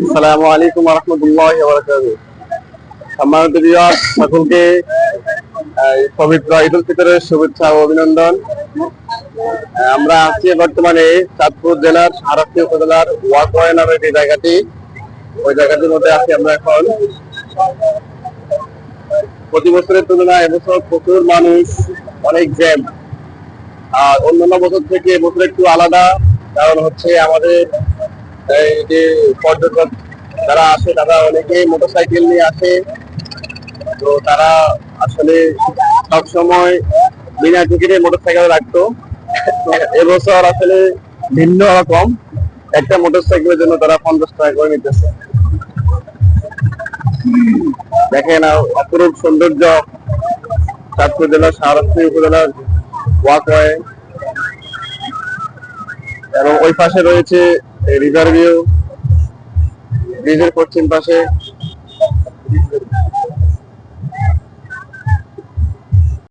আলাইকুম রহমতুল্লাহ সম্মানিত সকলকে পবিত্র ঈদ উল ফিতরের শুভেচ্ছা অভিনন্দন। আমরা আছি বর্তমানে চাঁদপুর জেলার উপজেলার ওয়াকওয়ে নামে যে জায়গাটি, ওই জায়গাটির মধ্যে আছি আমরা এখন। প্রতি বছরের তুলনায় এবছর প্রচুর মানুষ, অনেক জ্যাম। আর অন্যান্য বছর থেকে এবছর একটু আলাদা, কারণ হচ্ছে আমাদের যে পর্যটক যারা আসে, তারা অনেকে মোটরসাইকেল নিয়ে আসে। তো তারা আসলে সব সময় বিনা টিকিটে মোটরসাইকেল রাখতো। এবছর আসলে ভিন্ন রকম। একটা মোটরসাইকেলের জন্য তারা পঞ্চাশ টাকা করে নিতেছে। দেখেন অপরূপ সৌন্দর্য। চাঁদপুর জেলার সারস্বতী উপজেলার ওয়াকওয়ে এবং ওই পাশে রয়েছে রিভার ভিউ ব্রিজের পশ্চিম পাশে